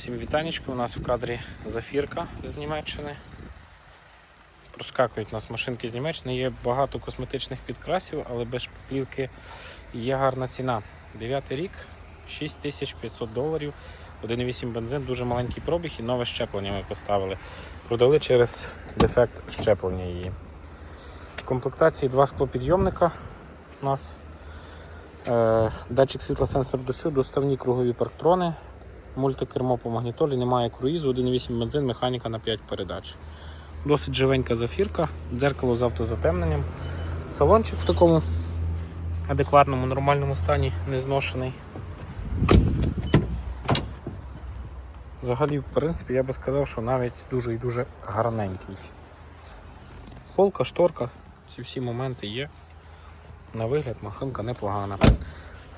Всім вітанечко, у нас в кадрі зафірка з Німеччини. Проскакують у нас машинки з Німеччини, є багато косметичних підкрасів, але без шпаклівки є гарна ціна. Дев'ятий рік, 6500 доларів, 1,8 бензин, дуже маленький пробіг і нове щеплення ми поставили. Продали через дефект щеплення її. В комплектації два склопідйомника у нас. Е, датчик світла сенсор дощу, доставні кругові парктрони, мультикермо по магнітолі, немає круїзу, 1,8 бензин, механіка на 5 передач. Досить живенька зафірка, дзеркало з автозатемненням. Салончик в такому адекватному, нормальному стані, не зношений. Взагалі, в принципі, я би сказав, що навіть дуже і дуже гарненький. Холка, шторка, ці всі моменти є. На вигляд машинка непогана.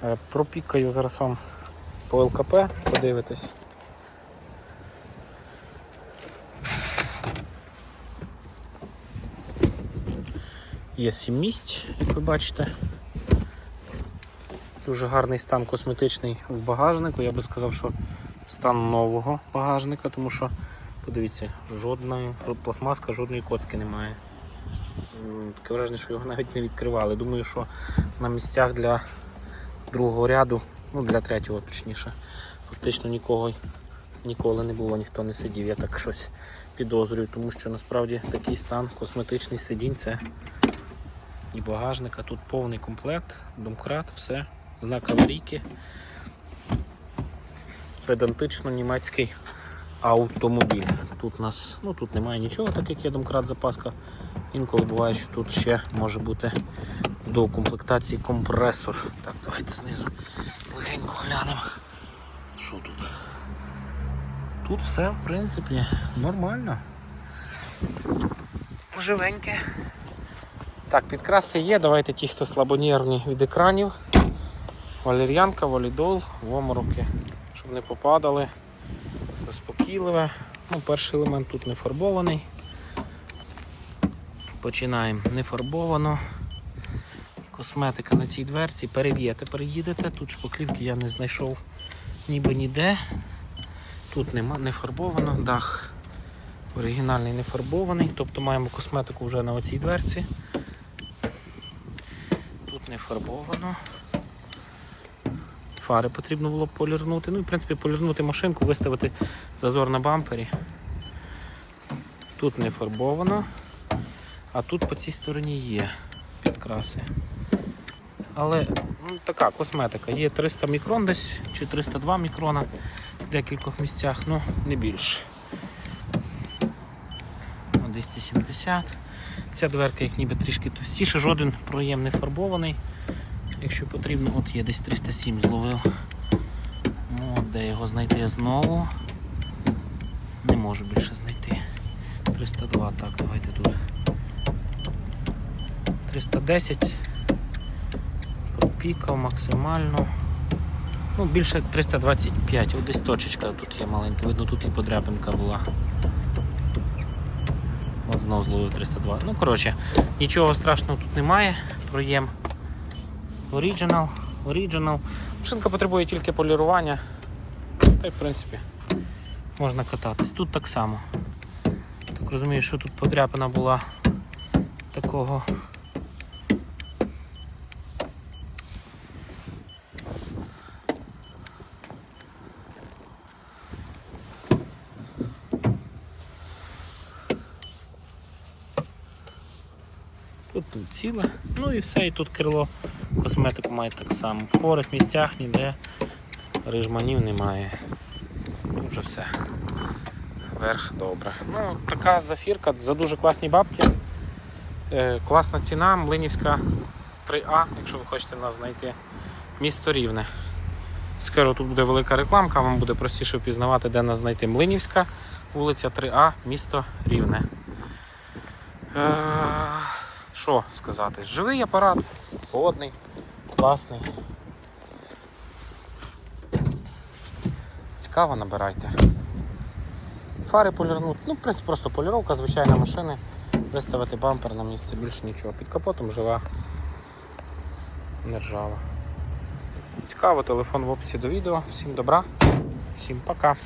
Е, Пропікаю зараз вам по ЛКП, подивитись. Є 7 місць, як ви бачите. Дуже гарний стан косметичний в багажнику. Я би сказав, що стан нового багажника, тому що, подивіться, жодної пластмаска, жодної коцки немає. Таке враження, що його навіть не відкривали. Думаю, що на місцях для другого ряду, ну для третього точніше, фактично нікого ніколи не було, ніхто не сидів. Я так щось підозрюю, тому що насправді такий стан косметичний сидінь це і багажника. Тут повний комплект, домкрат, все, знак аварійки. Педантично німецький автомобіль. Тут у нас ну, тут немає нічого, так як є домкрат запаска. Інколи буває, що тут ще може бути до комплектації компресор. Так, давайте знизу легенько глянемо. Що тут? Тут все, в принципі, нормально. Живеньке. Так, підкраси є. Давайте ті, хто слабонервні від екранів. Валер'янка, валідол, в омороки, щоб не попадали. Заспокійливе. Ну, перший елемент тут не фарбований. Починаємо не фарбовано. Косметика на цій дверці. Переб'єте, переїдете. Тут шпаклівки я не знайшов ніби ніде. Тут нема, не фарбовано, дах оригінальний не фарбований, тобто маємо косметику вже на оцій дверці. Тут не фарбовано. Фари потрібно було полірнути. Ну і в принципі полірнути машинку, виставити зазор на бампері. Тут не фарбовано. А тут по цій стороні є підкраси. Але ну, така косметика. Є 300 мікрон десь чи 302 мікрона в декількох місцях, ну не більше. Ну, 270. Ця дверка як ніби трішки товстіша, жоден проєм не фарбований. Якщо потрібно, от є десь 307 зловив. Ну, де його знайти знову? Не можу більше знайти. 302, так, давайте тут. 310 пропікав максимально. Ну, більше 325, от десь точечка тут є маленька, видно, тут і подряпинка була. От знову зловив 302. Ну, коротше, нічого страшного тут немає. Проєм Original, Original. Машинка потребує тільки полірування. Та й в принципі можна кататись. Тут так само. Так розумію, що тут подряпина була такого. Тут, тут ціле. Ну і все, і тут крило косметику має так само. В хворих місцях ніде рижманів немає. Тут вже все. Верх добре. Ну, така зафірка за дуже класні бабки. Е, класна ціна, Млинівська 3А, якщо ви хочете нас знайти. Місто Рівне. Скоро тут буде велика рекламка, вам буде простіше впізнавати, де нас знайти. Млинівська, вулиця 3А, місто Рівне. Е, що сказати? Живий апарат, годний, класний. Цікаво набирайте. Фари полірнуть. Ну, в принципі, просто поліровка, звичайна машини. Виставити бампер на місце, більше нічого. Під капотом жива, не ржава. Цікаво, телефон в описі до відео. Всім добра, всім пока.